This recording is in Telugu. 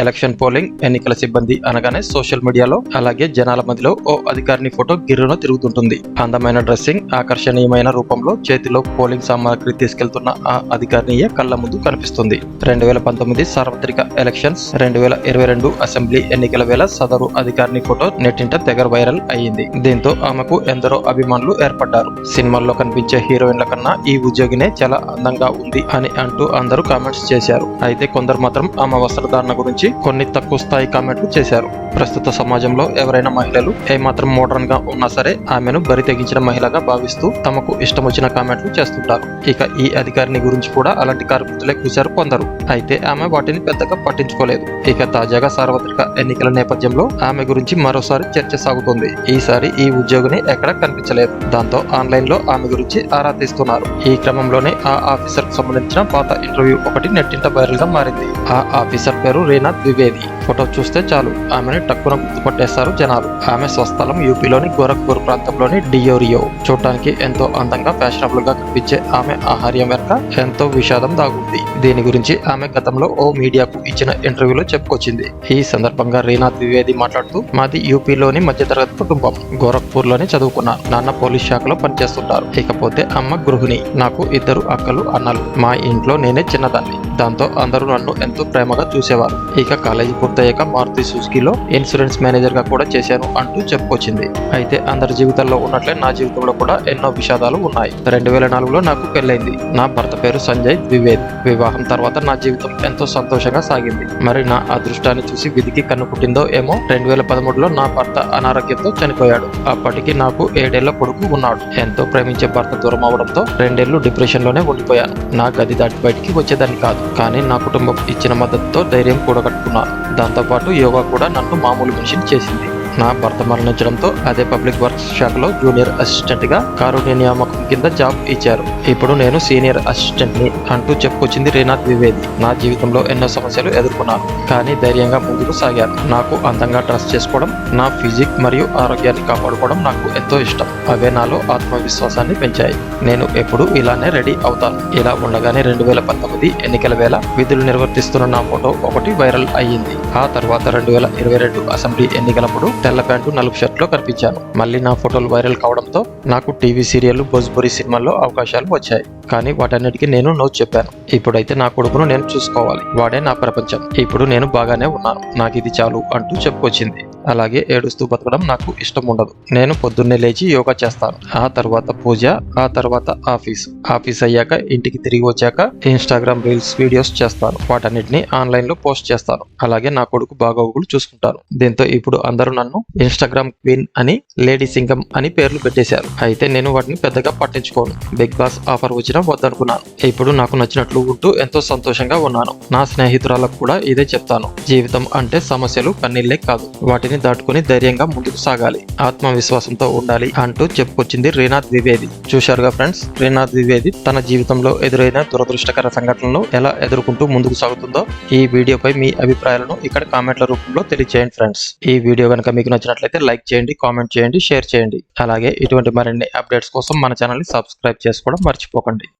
ఎలక్షన్ పోలింగ్ ఎన్నికల సిబ్బంది అనగానే సోషల్ మీడియాలో అలాగే జనాల మధ్యలో ఓ అధికారిని ఫోటో గిర్రున తిరుగుతుంటుంది. అందమైన డ్రెస్సింగ్ ఆకర్షణీయమైన రూపంలో చేతిలో పోలింగ్ సామాగ్రి తీసుకెళ్తున్న ఆ అధికారినియే కళ్ళ ముందు కనిపిస్తుంది. రెండు వేల పంతొమ్మిది సార్వత్రిక ఎలక్షన్స్ రెండు వేల ఇరవై రెండు అసెంబ్లీ ఎన్నికల వేళ సదరు అధికారిని ఫోటో నెట్టింట తెగర వైరల్ అయ్యింది. దీంతో ఆమెకు ఎందరో అభిమానులు ఏర్పడ్డారు. సినిమాల్లో కనిపించే హీరోయిన్ల కన్నా ఈ ఉద్యోగినే చాలా అందంగా ఉంది అని అంటూ అందరూ కామెంట్స్ చేశారు. అయితే కొందరు మాత్రం ఆమె వస్త్రధారణ గురించి కొన్ని తక్కువ స్థాయి కామెంట్లు చేశారు. ప్రస్తుత సమాజంలో ఎవరైనా మహిళలు ఏమాత్రం మోడర్న్గా ఉన్నా సరే ఆమెను బరి తెగించిన మహిళగా భావిస్తూ తమకు ఇష్టం వచ్చిన కామెంట్లు చేస్తుంటారు. ఇక ఈ అధికారిని గురించి కూడా అలాంటి కార్మికులే కూశారు కొందరు. అయితే ఆమె వాటిని పెద్దగా పట్టించుకోలేదు. ఇక తాజాగా సార్వత్రిక ఎన్నికల నేపథ్యంలో ఆమె గురించి మరోసారి చర్చ సాగుతుంది. ఈసారి ఈ ఉద్యోగిని ఎక్కడ కనిపించలేదు. దాంతో ఆన్లైన్లో ఆమె గురించి ఆరా తీస్తున్నారు. ఈ క్రమంలోనే ఆ ఆఫీసర్కు సంబంధించిన పాత ఇంటర్వ్యూ ఒకటి నెట్టింట వైరల్గా మారింది. ఆ ఆఫీసర్ పేరు రీనా ద్వివేది ఫోటో చూస్తే చాలు. ఆమెని టక్కున గుర్తుపట్టేస్తారు జనాలు. ఆమె స్వస్థలం యూపీలోని గోరఖ్పూర్ ప్రాంతంలోని డియోరియో. చూడటానికి ఎంతో అందంగా ఫ్యాషనబుల్గా కనిపించే ఆమె ఆహార్యం వెనుక ఎంతో విషాదం దాగుంది. దీని గురించి ఆమె గతంలో ఓ మీడియాకు ఇచ్చిన ఇంటర్వ్యూలో చెప్పుకొచ్చింది. ఈ సందర్భంగా రీనా ద్వివేది మాట్లాడుతూ మాది యూపీలోని మధ్యతరగతి కుటుంబం. గోరఖ్పూర్లోనే చదువుకున్నాను నాన్న పోలీస్ శాఖలో పనిచేస్తుంటారు. ఇకపోతే అమ్మ గృహిణి. నాకు ఇద్దరు అక్కలు అన్నలు. మా ఇంట్లో నేనే చిన్నదాన్ని. దాంతో అందరూ నన్ను ఎంతో ప్రేమగా చూసేవారు. ఇక కాలేజీ పూర్తయ్యాక మారుతి సుజుకిలో ఇన్సూరెన్స్ మేనేజర్గా కూడా చేశాను అంటూ చెప్పుకొచ్చింది. అయితే అందరి జీవితాల్లో ఉన్నట్లే నా జీవితంలో కూడా ఎన్నో విషాదాలు ఉన్నాయి. రెండు వేల నాలుగులో నాకు పెళ్ళైంది. నా భర్త పేరు సంజయ్ ద్వివేద్ వివాహం తర్వాత నా జీవితం ఎంతో సంతోషంగా సాగింది. మరి నా అదృష్టాన్ని చూసి విధికి కన్ను పుట్టిందో ఏమో రెండు వేల పదమూడులో నా భర్త అనారోగ్యంతో చనిపోయాడు. అప్పటికి నాకు ఏడేళ్ళ కొడుకు ఉన్నాడు. ఎంతో ప్రేమించే భర్త దూరం అవడంతో రెండేళ్ళు డిప్రెషన్లోనే ఉండిపోయాను. నా గది దాటి బయటికి వచ్చేదాన్ని కాదు. కానీ నా కుటుంబం ఇచ్చిన మద్దతుతో ధైర్యం కూడగట్టుకున్నాను దాంతోపాటు యోగా కూడా నన్ను మామూలు మనిషిని చేసింది. నా భర్త మరణించడంతో అదే పబ్లిక్ వర్క్స్ శాఖలో జూనియర్ అసిస్టెంట్గా కారుణ్య నియామకం కింద జాబ్ ఇచ్చారు. ఇప్పుడు నేను సీనియర్ అసిస్టెంట్ని అంటూ చెప్పుకొచ్చింది రీనాథ్ ద్వివేది. నా జీవితంలో ఎన్నో సమస్యలు ఎదుర్కొన్నాను కానీ ధైర్యంగా ముందుకు సాగాను. నాకు అందంగా డ్రెస్ చేసుకోవడం నా ఫిజిక్ మరియు ఆరోగ్యాన్ని కాపాడుకోవడం నాకు ఎంతో ఇష్టం. అవే నాలో ఆత్మవిశ్వాసాన్ని పెంచాయి. నేను ఎప్పుడు ఇలానే రెడీ అవుతాను. ఇలా ఉండగానే రెండు వేల పంతొమ్మిది ఎన్నికల వేళ విధులు నిర్వర్తిస్తున్న నా ఫోటో ఒకటి వైరల్ అయ్యింది. ఆ తర్వాత రెండు వేల ఇరవై రెండు అసెంబ్లీ ఎన్నికలప్పుడు తెల్ల ప్యాంటు నలుపు షర్ట్లో కనిపించాను. మళ్ళీ నా ఫోటోలు వైరల్ కావడంతో నాకు టీవీ సీరియల్ భోజ్పురి సినిమాల్లో అవకాశాలు వచ్చాయి. కానీ వాటన్నిటికీ నేను నో చెప్పాను. ఇప్పుడైతే నా కొడుకును నేను చూసుకోవాలి. వాడే నా ప్రపంచం. ఇప్పుడు నేను బాగానే ఉన్నాను. నాకు ఇది చాలు అంటూ చెప్పుకొచ్చింది. అలాగే ఏడుస్తూ బతకడం నాకు ఇష్టం ఉండదు నేను పొద్దున్నే లేచి యోగా చేస్తాను. ఆ తర్వాత పూజ ఆ తర్వాత ఆఫీస్. ఆఫీస్ అయ్యాక ఇంటికి తిరిగి వచ్చాక ఇన్స్టాగ్రామ్ రీల్స్ వీడియోస్ చేస్తాను. వాటన్నిటిని ఆన్లైన్లో పోస్ట్ చేస్తాను. అలాగే నా కొడుకు బాగోగులు చూసుకుంటాను దీంతో ఇప్పుడు అందరూ నన్ను ఇన్స్టాగ్రామ్ క్వీన్ అని లేడీ సింగం అని పేర్లు పెట్టేశారు. అయితే నేను వాటిని పెద్దగా పట్టించుకోను. బిగ్ బాస్ ఆఫర్ వచ్చినా వద్దనుకున్నాను. ఇప్పుడు నాకు నచ్చినట్లు ఉంటూ ఎంతో సంతోషంగా ఉన్నాను. నా స్నేహితురాలకు కూడా ఇదే చెప్తాను. జీవితం అంటే సమస్యలు కన్నీళ్ళే కాదు. వాటిని దాటుకుని ధైర్యంగా ముందుకు సాగాలి. ఆత్మవిశ్వాసంతో ఉండాలి అంటూ చెప్పుకొచ్చింది రీనా ద్వివేది. చూశారుగా ఫ్రెండ్స్ రీనా ద్వివేది తన జీవితంలో ఎదురైన దురదృష్టకర సంఘటనలను ఎలా ఎదుర్కొంటూ ముందుకు సాగుతుందో ఈ వీడియోపై మీ అభిప్రాయాలను ఇక్కడ కామెంట్ల రూపంలో తెలియజేయండి ఫ్రెండ్స్. ఈ వీడియో కనుక మీకు నచ్చినట్లయితే లైక్ చేయండి కామెంట్ చేయండి షేర్ చేయండి. అలాగే ఇటువంటి మరిన్ని అప్డేట్స్ కోసం మన ఛానల్ని సబ్స్క్రైబ్ చేసుకోవడం మర్చిపోకండి.